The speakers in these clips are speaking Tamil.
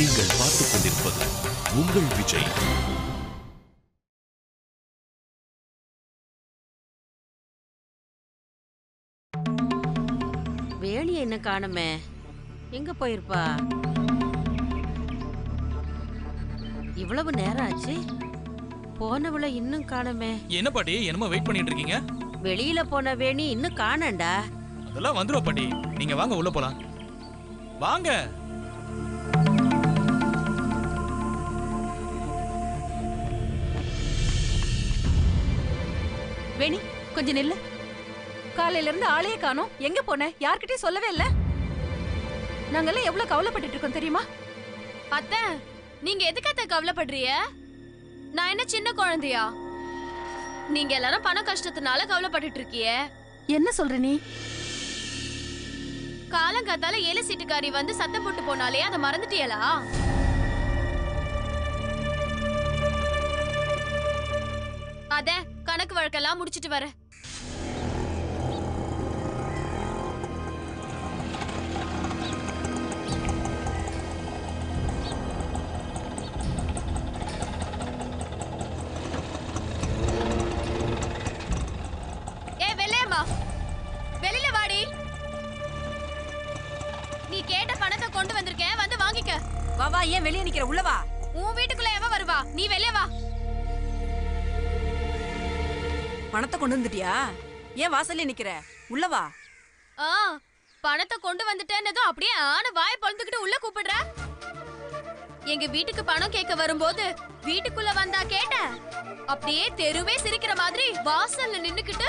நீங்கள் பார்த்துக் கொண்டிருப்பது உங்கள் விஜய். வேணியை என்ன காணுமே? எங்க போயிருப்பா? இவ்வளவு நேரம் ஆச்சு. போனவள இன்னும் காணுமே? என்ன பாட்டி என்னமோ வெயிட் பண்ணிட்டு இருக்கீங்க? வெளியில போன வேணி இன்னும் காணண்டா? அதெல்லாம் வந்துருவா பாட்டி. நீங்க வாங்க உள்ள போலாம். வாங்க. வேணி கொஞ்சம் நில்லு. காலையில இருந்து ஆளையே காணோம். எங்க போன? யார்கிட்டயும் சொல்லவே இல்ல. நாங்கெல்லாம் எவ்வளவு கவலைப்பட்டுட்டு இருக்கோம் தெரியுமா? அத்தை நீங்க எதுக்கு அத்தை கவலைப்படுறீங்க? நான் என்ன சின்ன குழந்தையா? நீங்க எல்லாரும் பண கஷ்டத்தினால கவலைப்பட்டுட்டு இருக்கியே. என்ன சொல்ற நீ? காலங்காத்தால ஏழை சீட்டுக்காரி வந்து சத்தம் போட்டு போனாலே அதை மறந்துட்டியலா? அத கணக்கு வழக்கெல்லாம் முடிச்சிட்டு வரேன் கொண்டு வந்திருக்கேன் வந்து வாங்கிக்க. வா வா ஏன் வெளியே நிக்கிற? உள்ள வா. உன் வீட்டுக்குள்ள எவ வருவா? நீ வெளிய வா. பணத்தை கொண்டு வந்துட்டியா? ஏன் வாசல்ல நிக்கிற? உள்ள வா. ஆ பணத்தை கொண்டு வந்துட்டேன்னதும் அப்படியே ஆன வாய பொழுதுகிட்டு உள்ள கூப்பிடுற? எங்க வீட்டுக்கு பணம் கேட்க வரும்போது வீட்டுக்குள்ள வந்தா கேட்ட? அப்படியே தெருவே சிரிக்கிற மாதிரி வாசல்ல நின்னுக்கிட்டு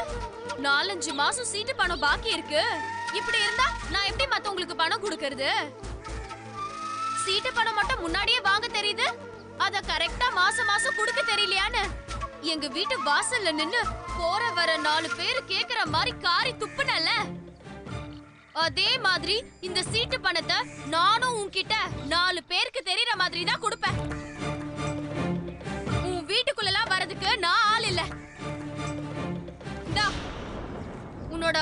நாலஞ்சு மாசம் சீட்டு பணம் பாக்கி இருக்கு. இப்படி இருந்தா நான் எப்படி மத்தவங்களுக்கு பணம் கொடுக்கறது? சீட்டு பணம் மட்டும் முன்னாடியே வாங்க தெரியுது. அத கரெக்டா மாசம் மாசம் கொடுக்க தெரியலையான்னு. எங்க வீட்டு வாசல்ல நின்னு போற வர நாலு பேர் கேக்குற மாதிரி காரி துப்புனல அதே மாதிரி இந்த சீட்டு பணத்தை நானும் உன்கிட்ட நாலு பேருக்கு தெரியற மாதிரி தான் கொடுப்பேன். உன் வீட்டுக்குள்ளலாம் வரதுக்கு நான் ஆள் இல்ல. உன்னோட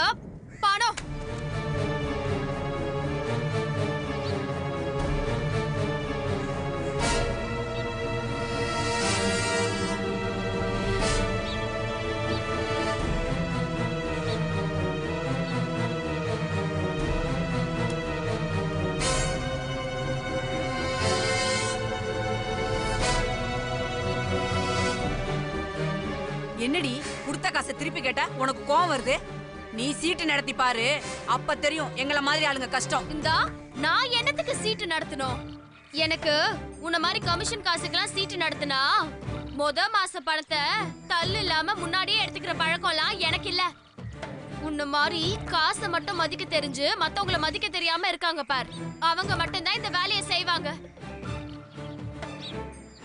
என்னடி கொடுத்த காசை திருப்பி கேட்டா? உனக்கு கோவம் வருது? நீ சீட்டு நடத்தி பாரு. அப்ப தெரியும் எங்கள மாதிரி ஆளுங்க கஷ்டம். இந்தா நான் என்னத்துக்கு சீட்டு நடத்தணும்? எனக்கு உன்ன மாதிரி கமிஷன் காசுக்கெல்லாம் சீட்டு நடத்தினா முத மாச பணத்தை தள்ளு இல்லாம முன்னாடியே எடுத்துக்கிற பழக்கம்லாம் எனக்கு இல்ல. உன்ன மாதிரி காசை மட்டும் மதிக்க தெரிஞ்சு மத்தவங்கள மதிக்க தெரியாம இருக்காங்க பார். அவங்க மட்டும்தான் இந்த வேலையை செய்வாங்க.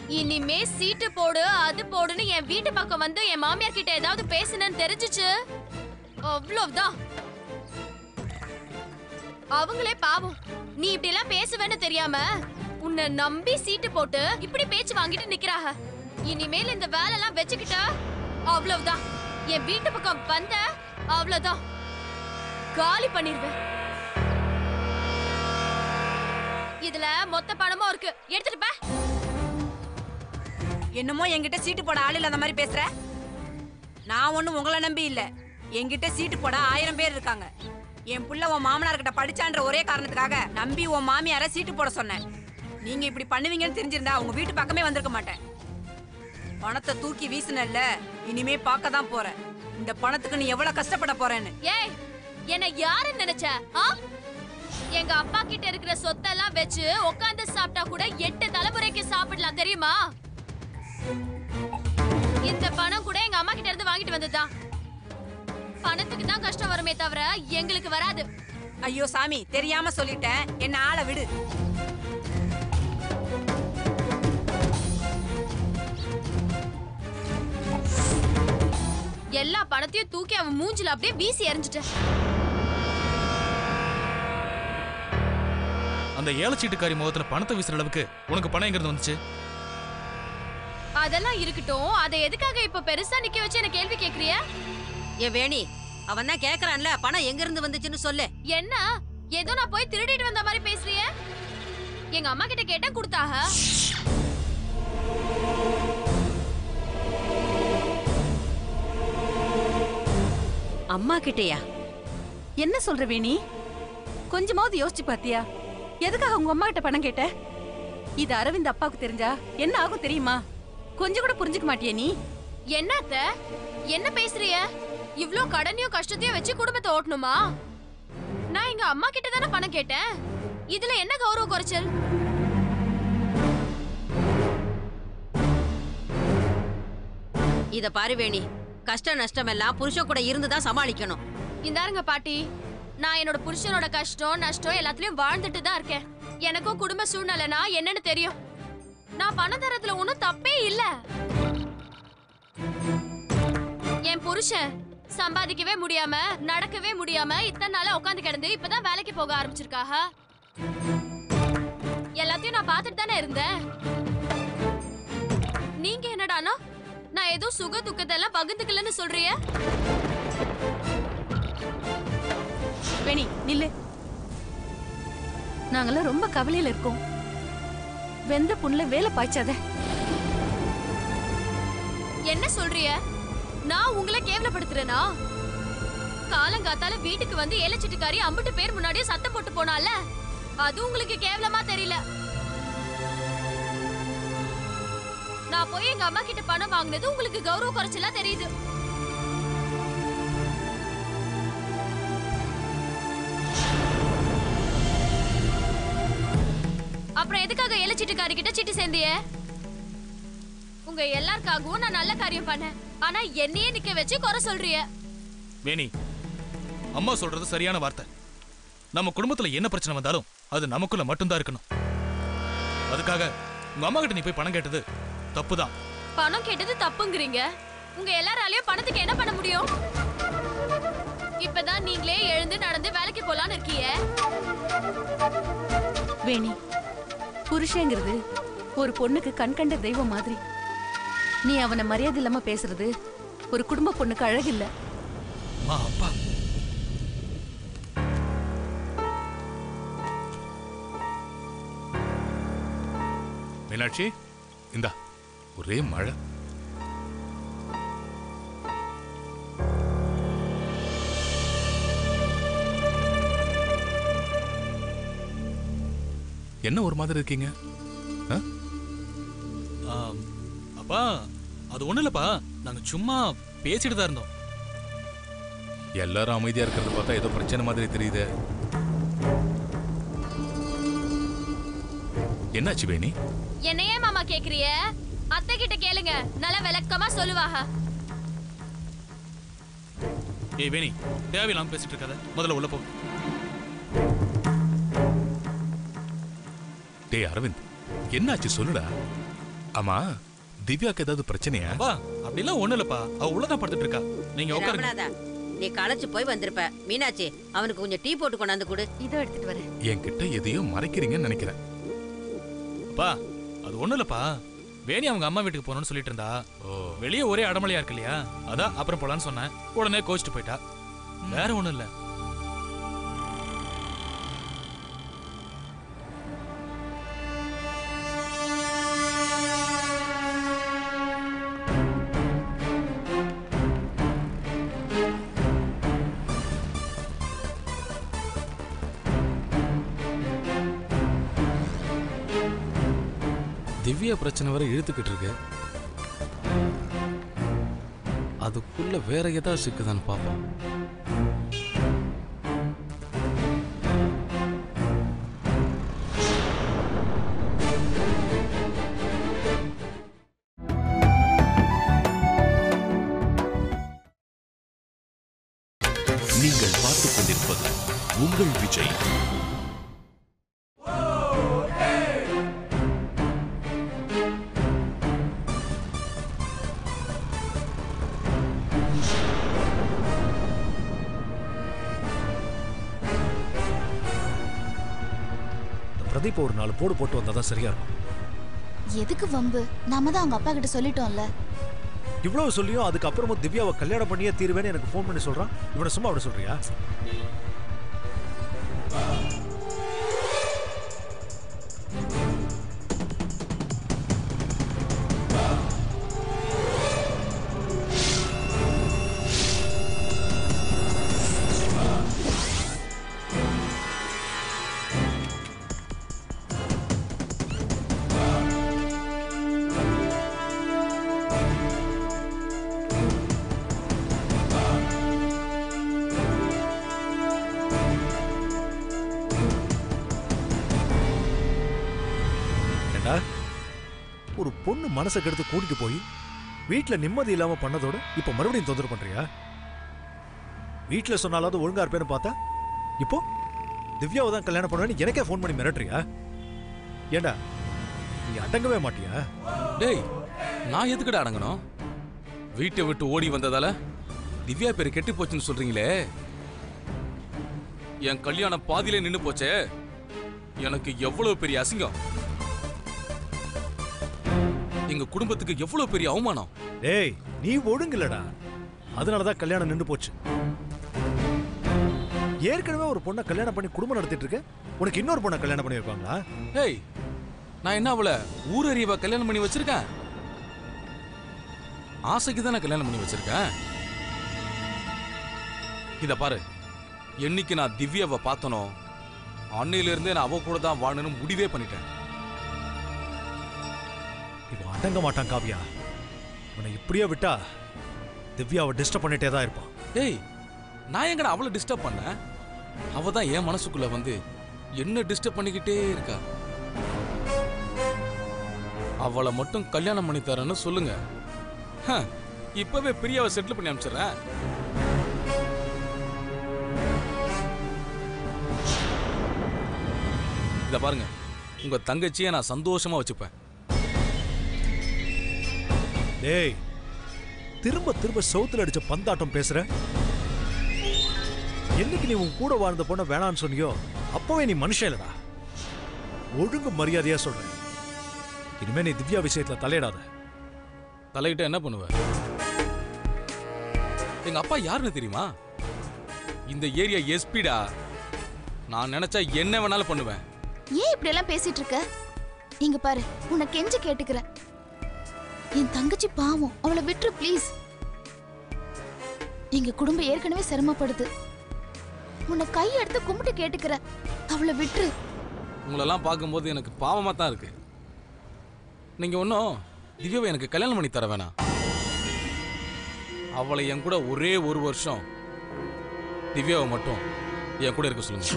இனிமே சீட்டு போடு அது போடுன்னு என் வீட்டு பக்கம் வந்து என் மாமியார் கிட்ட ஏதாவது பேசுனேன்னு தெரிஞ்சுச்சு. அவ்வளவுதான். அவங்களே பாவம். நீ இப்படி எல்லாம் பேசுவேன்னு தெரியாம உன்னை நம்பி சீட்டு போட்டு இப்படி பேச்சு வாங்கிட்டு நிக்கிறாங்க இனிமேல் இந்த வேலை எல்லாம் வச்சுக்கிட்ட அவ்வளவுதான். என் வீட்டு பக்கம் வந்த அவ்வளவுதான். காலி பண்ணிருவேன். இதுல மொத்த பணமும் இருக்கு. எடுத்துட்டு போ. என்னமோ என்கிட்ட சீட்டு போட ஆள் இல்லாத மாதிரி பேசுற? நான் ஒன்றும் உங்களை நம்பி இல்ல. என்கிட்ட சீட்டு போட ஆயிரம் பேர் இருக்காங்க. என் புள்ள உன் மாமனார் கிட்ட படிச்சான்ற ஒரே காரணத்துக்காக நம்பி உன் மாமியார சீட்டு போட சொன்னேன். நீங்க இப்படி பண்ணுவீங்கன்னு தெரிஞ்சிருந்தா உங்க வீட்டு பக்கமே வந்திருக்க மாட்டேன். பணத்தை தூக்கி வீசுனல்ல இனிமே பார்க்க தான் போறேன். இந்த பணத்துக்கு நீ எவ்வளவு கஷ்டப்பட போறேன்னு. ஏய் என்ன யாருன்னு நினைச்ச? ஆ? எங்க அப்பா கிட்ட இருக்கிற சொத்தெல்லாம் வச்சு உட்காந்து சாப்பிட்டா கூட எட்டு தலைமுறைக்கு சாப்பிடலாம் தெரியுமா? இந்த பணம் கூட எங்க அம்மா கிட்ட இருந்து வாங்கிட்டு வந்ததுதான் பணத்துக்கு தான் கஷ்டம் வருமே தவிர எங்களுக்கு வராது. ஐயோ சாமி தெரியாம சொல்லிட்டேன். என்ன ஆளை விடு. எல்லா பணத்தையும் தூக்கி அவன் மூஞ்சில அப்படியே வீசி எறிஞ்சிட்டேன். அந்த ஏலச்சீட்டுக்காரி முகத்துல பணத்தை வீசுற அளவுக்கு உனக்கு பணம் எங்க இருந்து வந்துச்சு? அதெல்லாம் இருக்கட்டும். அதை எதுக்காக இப்ப பெருசா நிக்க வச்சு என்ன கேள்வி கேக்குறிய? ஏ வேணி அவன் தான் கேக்குறான்ல பணம் எங்க இருந்து வந்துச்சுன்னு சொல்லு. என்ன? ஏதோ நான் போய் திருடிட்டு வந்த மாதிரி பேசுறிய? எங்க அம்மா கிட்ட கேட்டா கொடுத்தாக? அம்மா கிட்டயா? என்ன சொல்ற வேணி? கொஞ்சமாவது யோசிச்சு பாத்தியா? எதுக்காக உங்க அம்மா கிட்ட பணம் கேட்ட? இது அரவிந்த் அப்பாவுக்கு தெரிஞ்சா என்ன ஆகும் தெரியுமா? கொஞ்சம் கூட புரிஞ்சுக்க மாட்டியா நீ? என்ன அத்த என்ன பேசுறிய? இவ்ளோ கடனையும் கஷ்டத்தையும் வச்சு குடும்பத்தை ஓட்டணுமா? நான் எங்க அம்மா கிட்ட தானே பணம் கேட்டேன். இதுல என்ன கௌரவ குறைச்சல்? இத பாரு வேணி. கஷ்ட நஷ்டம் எல்லாம் புருஷன் கூட இருந்து தான் சமாளிக்கணும். இந்தாருங்க பாட்டி. நான் என்னோட புருஷனோட கஷ்டம் நஷ்டம் எல்லாத்துலயும் வாழ்ந்துட்டு தான் இருக்கேன். எனக்கும் குடும்ப சூழ்நிலைனா என்னன்னு தெரியும். நான் பணம் தரத்துல ஒண்ணும் தப்பே இல்ல. என் புருஷன் சம்பாதிக்கவே முடியாம நடக்கவே முடியாம இத்தனை நாளா உட்காந்து கிடந்து இப்பதான் வேலைக்கு போக ஆரம்பிச்சிருக்காக. எல்லாத்தையும் நான் பார்த்துட்டு தானே இருந்தேன். நீங்க என்னடானா? நான் ஏதோ சுக துக்கத்தை எல்லாம் பகிர்ந்துக்கலன்னு சொல்றிய? வேணி நில்லு. நாங்கெல்லாம் ரொம்ப கவலையில இருக்கோம். வெந்த புண்ணுல வேலை பாய்ச்சாத. என்ன சொல்றிய? நான் உங்களை கேவலப்படுத்துறேனா? காலங்காத்தால வீட்டுக்கு வந்து ஏலச்சிட்டுக்காரி அம்பிட்டு பேர் முன்னாடியே சத்தம் போட்டு போனால அது உங்களுக்கு கேவலமா தெரியல. நான் போய் எங்க அம்மா கிட்ட பணம் வாங்கினது உங்களுக்கு கௌரவ குறைச்சலா தெரியுது. அப்புறம் எதுக்காக ஏலச்சிட்டுக்காரி கிட்ட சிட்டு சேர்ந்திய? உங்க எல்லாருக்காகவும் நான் நல்ல காரியம் பண்ணேன். ஆனா என்னையே நிக்க வச்சு குறை சொல்றிய. வேணி அம்மா சொல்றது சரியான வார்த்தை. நம்ம குடும்பத்துல என்ன பிரச்சனை வந்தாலும் அது நமக்குள்ள மட்டும்தான் இருக்கணும். அதுக்காக உங்க அம்மா கிட்ட நீ போய் பணம் கேட்டது தப்புதான். பணம் கேட்டது தப்புங்கிறீங்க. உங்க எல்லாராலையும் பணத்துக்கு என்ன பண்ண முடியும்? இப்பதான் நீங்களே எழுந்து நடந்து வேலைக்கு போலான்னு இருக்கீங்க வேணி புருஷங்கிறது ஒரு பொண்ணுக்கு கண் கண்ட தெய்வம் மாதிரி. நீ அவனை மரியாதை இல்லாம பேசுறது ஒரு குடும்ப பொண்ணுக்கு அழகில்ல. அப்பா. மீனாட்சி இந்தா ஒரே மழை. என்ன ஒரு மாதிரி இருக்கீங்க? அப்பா அது ஒண்ணு இல்லப்பா. நாங்க சும்மா பேசிட்டு தான் இருந்தோம். எல்லாரும் அமைதியா இருக்கிறத பார்த்தா ஏதோ பிரச்சனை மாதிரி தெரியுதே. என்னாச்சு வேணி என்னையே மாமா கேக்குறிய அத்தை கிட்ட கேளுங்க. நல்ல விளக்கமா சொல்லுவாங்க. ஏய் வேணி தேவையில்லாம பேசிட்டு இருக்காத. முதல்ல உள்ள போ. டேய் அரவிந்த் என்னாச்சு சொல்லுடா. ஆமா திவ்யாக்கு ஏதாவது பிரச்சனையா? அப்பா அப்படிலாம் ஒண்ணு இல்லப்பா. அவ உள்ளதான் படுத்துட்டு இருக்கா நீங்க உட்காருங்க. நீ களைச்சு போய் வந்திருப்ப. மீனாட்சி அவனுக்கு கொஞ்சம் டீ போட்டு கொண்டாந்து கொடு. இதோ எடுத்துட்டு வரேன். என்கிட்ட எதையோ மறைக்கிறீங்கன்னு நினைக்கிறேன். அப்பா அது ஒண்ணு இல்லப்பா. வேணி அவங்க அம்மா வீட்டுக்கு போகணும்னு சொல்லிட்டு இருந்தா வெளியே ஒரே அடமலையா இருக்கு இல்லையா? அதான் அப்புறம் போலான்னு சொன்னேன். உடனே கோச்சிட்டு போயிட்டா. வேற ஒண்ணும் இல்ல. திவ்யா பிரச்சனை வரை இழுத்துக்கிட்டு இருக்கு. அதுக்குள்ள வேற ஏதாவது சிக்குதான்னு பார்ப்போம். பிரதீப் ஒரு நாலு போடு போட்டு வந்தா தான் சரியா இருக்கும். எதுக்கு வம்பு? நாம தான் அவங்க அப்பா கிட்ட சொல்லிட்டோம்ல. இவ்வளவு சொல்லியும் அதுக்கப்புறமும் திவ்யாவை கல்யாணம் பண்ணியே தீருவேன்னு எனக்கு ஃபோன் பண்ணி சொல்றான். இவனை சும்மா விட சொல்றியா? பொண்ணு மனசை கெடுத்து கூட்டிட்டு போய் வீட்டில் நிம்மதி இல்லாமல் பண்ணதோட இப்போ மறுபடியும் தொந்தரவு பண்ணுறியா வீட்டில் சொன்னாலாவது ஒழுங்காக இருப்பேன்னு பார்த்தா? இப்போ? திவ்யாவை தான் கல்யாணம் பண்ணுவேன்னு எனக்கே ஃபோன் பண்ணி மிரட்டுறியா? ஏண்டா நீ அடங்கவே மாட்டியா? டேய் நான் எதுக்குடா அடங்கணும்? வீட்டை விட்டு ஓடி வந்ததால திவ்யா பேர் கெட்டு போச்சுன்னு சொல்றீங்களே. என் கல்யாணம் பாதியிலே நின்று போச்சே. எனக்கு எவ்வளவு பெரிய அசிங்கம்? எங்க குடும்பத்துக்கு எவ்வளவு பெரிய அவமானம்? டேய் நீ ஒழுங்கில்லடா. அதனாலதான் கல்யாணம் நின்று போச்சு. ஏற்கனவே ஒரு பொண்ணை கல்யாணம் பண்ணி குடும்பம் நடத்திட்டு இருக்க உனக்கு இன்னொரு பொண்ணை கல்யாணம் பண்ணி வைப்பாங்களா டேய் நான் என்ன அவளை ஊரறியவ கல்யாணம் பண்ணி வச்சிருக்கேன்? ஆசைக்கு தானே கல்யாணம் பண்ணி வச்சிருக்கேன்? இத பாரு என்னைக்கு நான் திவ்யாவை பார்த்தனோ அன்னையில இருந்தே நான் அவ கூட தான் வாழணும்னு முடிவே பண்ணிட்டேன். அடங்க மாட்டான் காவியா. உன்னை இப்படியே விட்டா திவ்யாவை டிஸ்டர்ப் பண்ணிட்டே தான் இருப்பான் டேய் நான் எங்கடா அவளை டிஸ்டர்ப் பண்ணேன்? அவ தான் என் மனசுக்குள்ள வந்து என்ன டிஸ்டர்ப் பண்ணிக்கிட்டே இருக்கா. அவளை மட்டும் கல்யாணம் பண்ணி தரேன்னு சொல்லுங்க. ஹ, இப்பவே பிரியாவை செட்டில் பண்ணி அனுப்பிச்சிடுறேன். இதை பாருங்க உங்க தங்கச்சியை நான் சந்தோஷமா வச்சுப்பேன். டேய். திரும்ப திரும்ப சவுத்துல அடிச்ச பந்தாட்டம் பேசுற? என்னைக்கு நீ உன் கூட வாழ்ந்த பொண்ண வேணான்னு சொன்னியோ அப்பவே நீ மனுஷன் இல்லடா. ஒழுங்கு மரியாதையா சொல்றேன். இனிமே நீ திவ்யா விஷயத்துல தலையிடாத. தலையிட்ட என்ன பண்ணுவ? எங்க அப்பா யாருன்னு தெரியுமா? இந்த ஏரியா எஸ்பிடா. நான் நினைச்சா என்ன வேணாலும் பண்ணுவேன். ஏன் இப்படி எல்லாம் பேசிட்டு இருக்க? இங்க பாரு உன்னை கெஞ்சி கேட்டுக்கிறேன். என் தங்கச்சி பாவம். அவளை விட்டுரு ப்ளீஸ் எங்க குடும்பம் ஏற்கனவே சிரமப்படுது. உன்னை கை எடுத்து கும்பிட்டு கேட்டுக்கிறேன். அவளை விட்டுரு. உங்களெல்லாம் பார்க்கும்போது எனக்கு பாவமா தான் இருக்கு. நீங்க ஒன்றும் திவ்யாவை எனக்கு கல்யாணம் பண்ணி தர வேணாம். அவளை என் கூட ஒரே ஒரு வருஷம் திவ்யாவை மட்டும் என் கூட இருக்க சொல்லுங்க.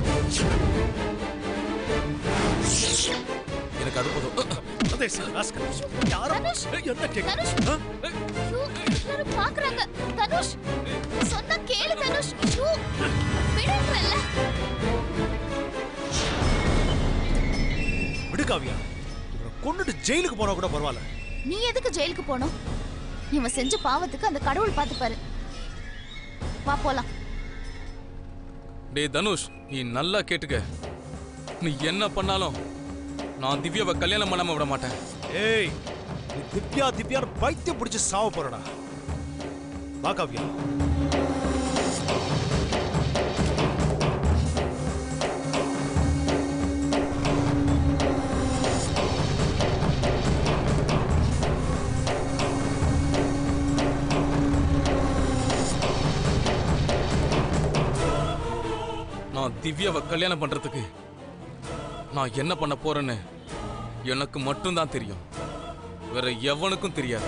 எனக்கு அது போதும். அதே சார், ராஸ்கல். யாரும் என்ன கேக்குற? தனுஷ்? ஐயோ, எல்லாரும் பாக்குறாங்க தனுஷ் சொன்னா கேளு தனுஷ் ஐயோ, விடுன்றேன்ல. விடு காவியா கொன்னுட்டு ஜெயிலுக்கு போனா கூட பரவாயில்ல நீ எதுக்கு ஜெயிலுக்கு போகணும் இவன் செஞ்ச பாவத்துக்கு அந்த கடவுள் பார்த்துப்பாரு வா போலாம் டேய் தனுஷ் நீ நல்லா கேட்டுக்க நீ என்ன பண்ணாலும் நான் திவ்யாவை கல்யாணம் பண்ணாம விட மாட்டேன். ஏய் நீ திவ்யா திவ்யான்னு பைத்தியம் பிடிச்சு சாவ போறடா. வா காவியா. நான் திவ்யாவை கல்யாணம் பண்றதுக்கு நான் என்ன பண்ண போறேன்னு எனக்கு மட்டும்தான் தெரியும். வேற எவனுக்கும் தெரியாது.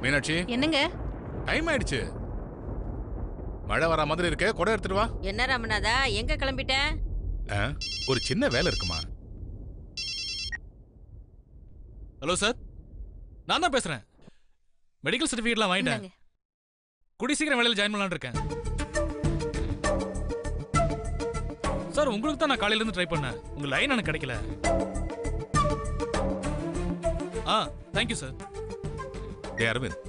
மீனாட்சி? என்னங்க? டைம் ஆயிடுச்சு. மழை வர மாதிரி இருக்கு. கொடை எடுத்துட்டு வா. என்ன ராமநாதா எங்க கிளம்பிட்ட? ஆ, ஒரு சின்ன வேலை இருக்குமா? ஹலோ சார் நான் தான் பேசுறேன். மெடிக்கல் சர்டிஃபிகேட்லாம் வாங்கிட்டேன். கூடி சீக்கிரம் வேலையில் ஜாயின் பண்ணலாம்னு இருக்கேன். சார் உங்களுக்கு தான் நான் காலையில இருந்து ட்ரை பண்ணேன். உங்க லைன் எனக்கு கிடைக்கல. ஆ தேங்க்யூ சார் டே அரவிந்த்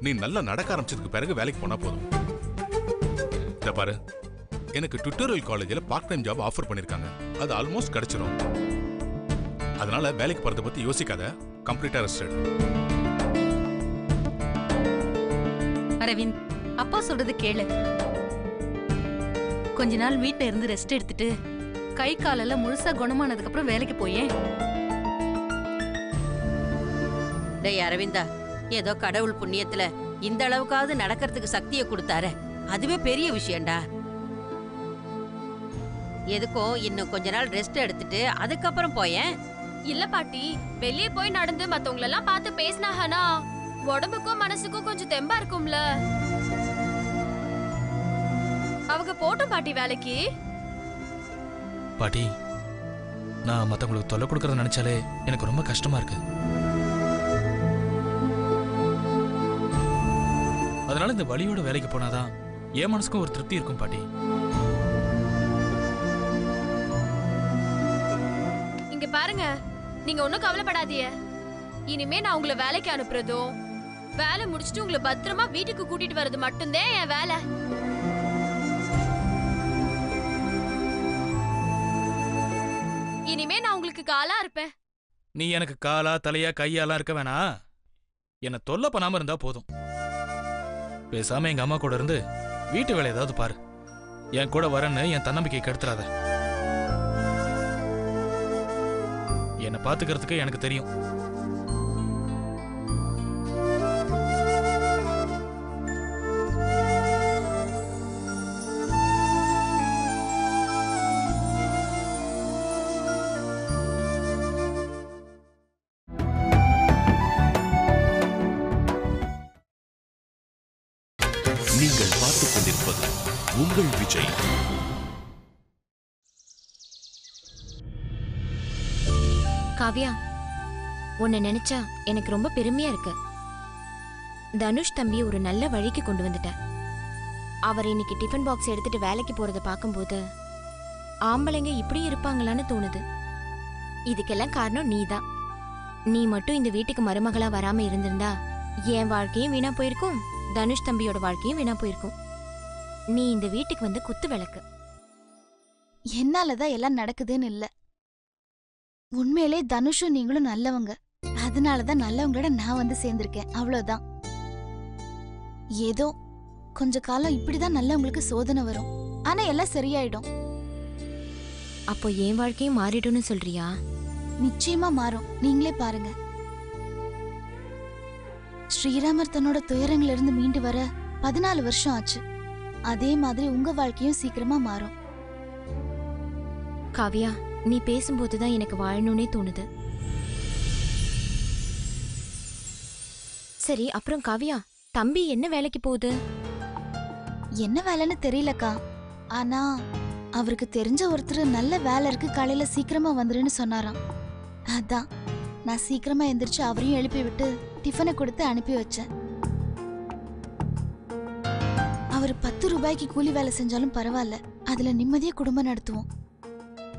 நீ நல்லா நடக்க ஆரம்பிச்சதுக்கு பிறகு வேலைக்கு போனா போதும். இத பாரு. எனக்கு டுட்டோரியல் காலேஜில் பார்ட் டைம் ஜாப் ஆஃபர் பண்ணிருக்காங்க. அது ஆல்மோஸ்ட் கிடைச்சிரும். அதனால வேலைக்கு போறத பத்தி யோசிக்காத. கம்ப்ளீட்டா ரெஸ்டட் அரவிந்த் அப்பா சொல்றது கேளு. கொஞ்ச நாள் வீட்ல இருந்து ரெஸ்ட் எடுத்துட்டு கை காலெல்லாம் முழுசா குணமானதுக்கு அப்புறம் வேலைக்கு போயேன். டேய் அரவிந்தா ஏதோ கடவுள் புண்ணியத்துல இந்த அளவுக்காவது நடக்கிறதுக்கு சக்தியை கொடுத்தாரு. அதுவே பெரிய விஷயம்டா. எதுக்கும் இன்னும் கொஞ்ச நாள் ரெஸ்ட் எடுத்துட்டு அதுக்கப்புறம் போயேன். இல்ல பாட்டி வெளியே போய் நடந்து மத்தவங்கள எல்லாம் பார்த்து பேசினாகனா? உடம்புக்கும் மனசுக்கும் கொஞ்சம் தெம்பா இருக்கும்ல. அவங்க போட்டும் பாட்டி வேலைக்கு? பாட்டி நான் மத்தவங்களுக்கு தொல்லை கொடுக்கறத நினைச்சாலே எனக்கு ரொம்ப கஷ்டமா இருக்கு. அதனால இந்த வழியோட வேலைக்கு போனாதான் என் மனசுக்கும் ஒரு திருப்தி இருக்கும் பாட்டி. இங்க பாருங்க. நீங்க ஒண்ணும் கவலைப்படாதீங்க. இனிமே நான் உங்களை வேலைக்கு அனுப்புறதும் வேலை முடிச்சுட்டு உங்களை பத்திரமா வீட்டுக்கு கூட்டிட்டு வர்றது மட்டும்தான் என் வேலை. இனிமே நான் உங்களுக்கு காலா இருப்பேன். நீ எனக்கு காலா தலையா கையாலாம் இருக்க வேணாம் என்னை தொல்லை பண்ணாம இருந்தா போதும். பேசாம எங்க அம்மா கூட இருந்து வீட்டு வேலை ஏதாவது பாரு. என் கூட வரேன்னு என் தன்னம்பிக்கை கெடுத்துறாத என்னை பார்த்துக்கிறதுக்கு எனக்கு தெரியும். காவ்யா உன்னை நினைச்சா எனக்கு ரொம்ப பெருமையா இருக்கு. தனுஷ் தம்பி ஒரு நல்ல வழிக்கு கொண்டு வந்துட்ட அவர் இன்னைக்கு டிஃபன் பாக்ஸ் எடுத்துட்டு வேலைக்கு போறத பார்க்கும்போது ஆம்பளைங்க இப்படி இருப்பாங்களான்னு தோணுது. இதுக்கெல்லாம் காரணம் நீதான். நீ மட்டும் இந்த வீட்டுக்கு மருமகளா வராம இருந்திருந்தா என் வாழ்க்கையும் வீணா போயிருக்கும் தனுஷ் தம்பியோட வாழ்க்கையும் வீணா போயிருக்கும். நீ இந்த வீட்டுக்கு வந்து குத்து விளக்கு. என்னாலதான் எல்லாம் நடக்குதுன்னு இல்லை. உண்மையிலே தனுஷும் நீங்களும் நல்லவங்க. அதனாலதான் நல்லவங்களோட நான் வந்து சேர்ந்திருக்கேன். அவ்வளவுதான். ஏதோ கொஞ்ச காலம் இப்படிதான் நல்லவங்களுக்கு சோதனை வரும். ஆனா எல்லாம் சரியாயிடும். அப்போ என் வாழ்க்கையும் மாறிடும்னு சொல்றியா? நிச்சயமா மாறும். நீங்களே பாருங்க. ஸ்ரீராமர் தன்னோட துயரங்கள்ல இருந்து மீண்டு வர பதினாலு வருஷம் ஆச்சு. அதே மாதிரி உங்க வாழ்க்கையும் சீக்கிரமா மாறும். காவ்யா நீ பேசும்போது தான் எனக்கு வாழணும்னே தோணுது. சரி அப்புறம் காவியா தம்பி என்ன வேலைக்கு போகுது? என்ன வேலைன்னு தெரியலக்கா. ஆனா அவருக்கு தெரிஞ்ச ஒருத்தர் நல்ல வேலை இருக்கு காலையில சீக்கிரமா வந்துருன்னு சொன்னாராம். அதான் நான் சீக்கிரமா எந்திரிச்சு அவரையும் எழுப்பி விட்டு டிஃபனை கொடுத்து அனுப்பி வச்சேன். அவர் பத்து ரூபாய்க்கு கூலி வேலை செஞ்சாலும் பரவாயில்ல அதுல நிம்மதியா குடும்பம் நடத்துவோம்.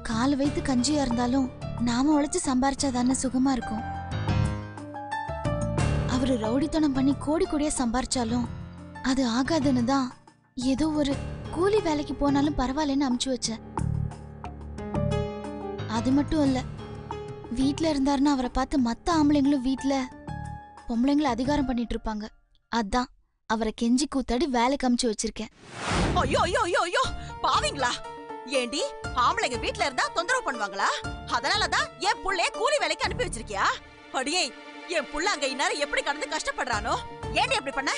கால் வைத்து கஞ்சியா இருந்தாலும் நாம உழைச்சு சம்பாரிச்சாதானே சுகமா இருக்கும். அவரு ரவுடித்தனம் பண்ணி கோடி கோடியா சம்பாரிச்சாலும் அது ஆகாதுன்னு தான் ஏதோ ஒரு கூலி வேலைக்கு போனாலும் பரவாயில்லன்னு அமுச்சு வச்சேன். அது மட்டும் இல்ல வீட்ல இருந்தாருன்னா அவரை பார்த்து மத்த ஆம்பளைங்களும் வீட்ல பொம்பளைங்கள அதிகாரம் பண்ணிட்டு இருப்பாங்க. அதான் அவரை கெஞ்சி கூத்தாடி வேலைக்கு அமுச்சு வச்சிருக்கேன். ஐயோ ஐயோ ஐயோ ஐயோ பாவீங்களா? ஏண்டி ஆம்பளைங்க வீட்ல இருந்தா தொந்தரவு பண்ணுவாங்களா? அதனாலதான் என் புள்ளைய கூலி வேலைக்கு அனுப்பி வச்சிருக்கியா? அடியே என் புள்ள அங்க இந்நேரம் எப்படி கடந்து கஷ்டப்படுறானோ? ஏண்டி அப்படி பண்ண?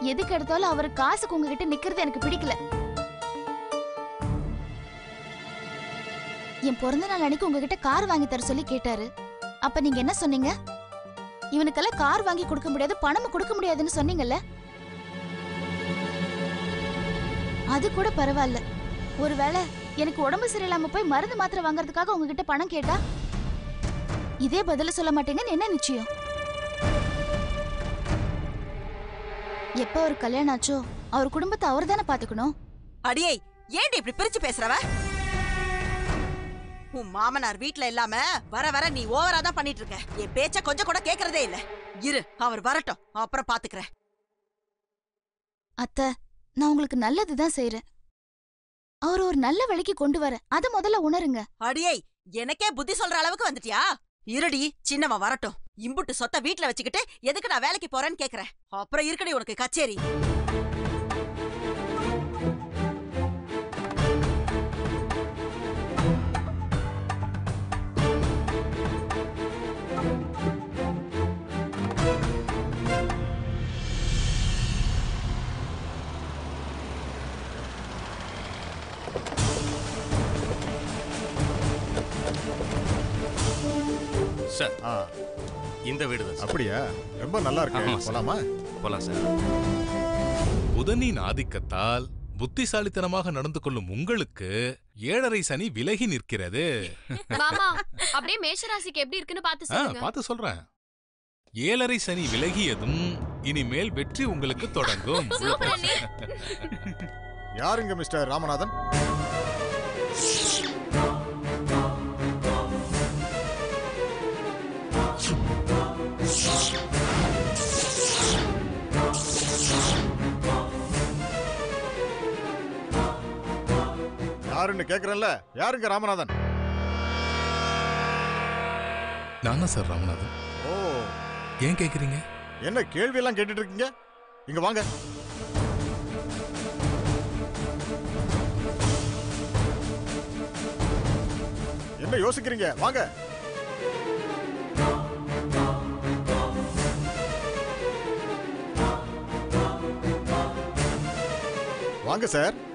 எதுக்கு எடுத்தாலும் அவர் காசுக்கு உங்ககிட்ட நிக்கிறது எனக்கு பிடிக்கல. என் பிறந்த நாள் அன்னைக்கு உங்ககிட்ட கார் வாங்கி தர சொல்லி கேட்டாரு. அப்ப நீங்க என்ன சொன்னீங்க? இவனுக்கெல்லாம் கார் வாங்கி கொடுக்க முடியாது பணமும் கொடுக்க முடியாதுன்னு சொன்னீங்கல்ல? அது கூட பரவாயில்ல. ஒருவேளை எனக்கு உடம்பு சரியில்லாம போய் மருந்து மாத்திரை வாங்குறதுக்காக உங்ககிட்ட பணம் கேட்டா? இதே பதில சொல்ல மாட்டீங்கன்னு என்ன நிச்சயம்? எப்ப அவர் கல்யாணம் ஆச்சோ அவர் குடும்பத்தை அவர் தானே பாத்துக்கணும்? அடியே ஏண்டி இப்படி பிரிச்சு பேசுறவ? உன் மாமனார் வீட்ல இல்லாம வர வர நீ ஓவரா தான் பண்ணிட்டு இருக்க என் பேச்ச கொஞ்சம் கூட கேக்குறதே இல்ல. இரு அவர் வரட்டும். அப்புறம் பாத்துக்கிறேன். அத்தை நான் உங்களுக்கு நல்லதுதான் செய்றேன். அவர் ஒரு நல்ல வழிக்கு கொண்டு வர. அத முதல்ல உணருங்க. அடியே எனக்கே புத்தி சொல்ற அளவுக்கு வந்துட்டியா? இருடி சின்னவன் வரட்டும். இம்புட்டு சொத்த வீட்ல வச்சுக்கிட்டு எதுக்கு நான் வேலைக்கு போறேன்னு கேக்குறேன். அப்புறம் இருக்கடி உனக்கு கச்சேரி. சார். ஆ. இந்த வீடு தான் அப்படியா? ரொம்ப நல்லா இருக்கு. போலாமா? போலாம் சார். புதனின் ஆதிக்கத்தால் புத்திசாலித்தனமாக நடந்து கொள்ளும் உங்களுக்கு ஏழரை சனி விலகி நிற்கிறது. மாமா அப்படியே மேஷராசிக்கு எப்படி இருக்குன்னு பார்த்து ஆ, சொல்லுங்க. பார்த்து சொல்றேன். ஏழரை சனி விலகியதும் இனிமேல் வெற்றி உங்களுக்கு தொடங்கும். யாருங்க மிஸ்டர் ராமநாதன்? யாருன்னு கேக்குறேன்ல? யாருங்க ராமநாதன்? நானா சார் ராமநாதன். ஓ. ஏன் கேக்குறீங்க? என்ன கேள்வி எல்லாம் கேட்டுட்டு இருக்கீங்க இங்க வாங்க. என்ன யோசிக்கிறீங்க? வாங்க. வாங்க சார்.